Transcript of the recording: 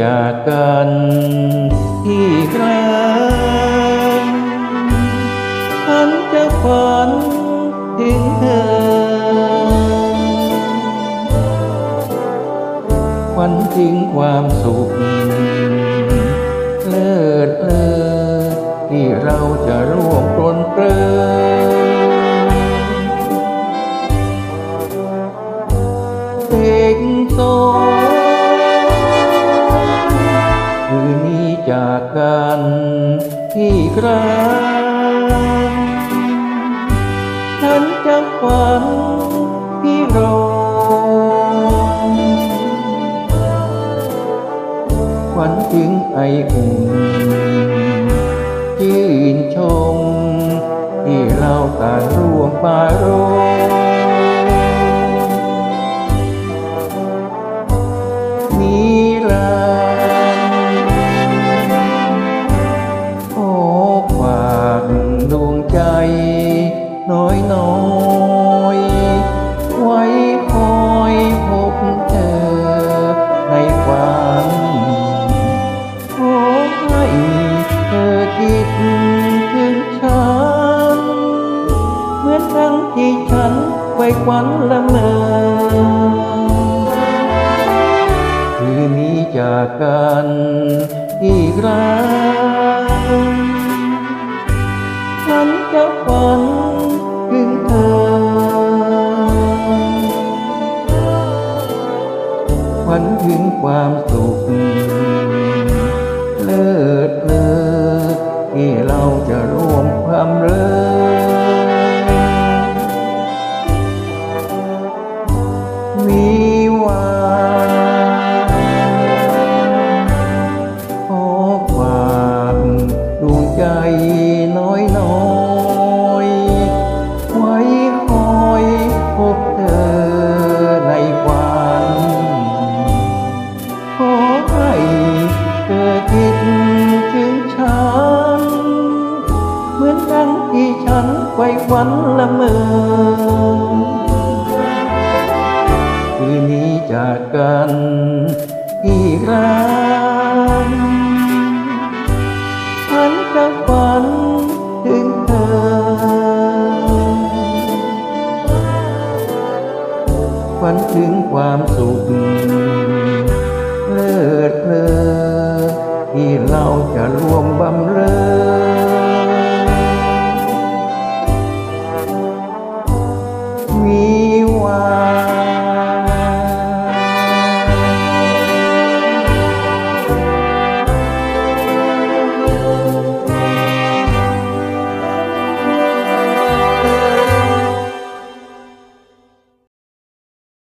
จากกันที่ไกลฉันจะฝันถึงเธอฝันถึงความสุขเลิศเลอที่เราจะร่วมปรนเปรอ จากกันที่ไกลฉันจะฝันพี่รอฝันถึงไออุ่นชื่นชมที่เราต่างร่วมปารม ที่ฉันไว้ควันละเมอคืนนี้จากกันอีกรั้งฉันจะฝันถึงเธอ ฝันถึงความสุขเลิศ มือนดังที่ฉันไว้ฝันละเมอคืนนี้จากกันอีกครั้งฉันจะฝันถึงเธอ ฝันถึงความสุขเลิศเพลิ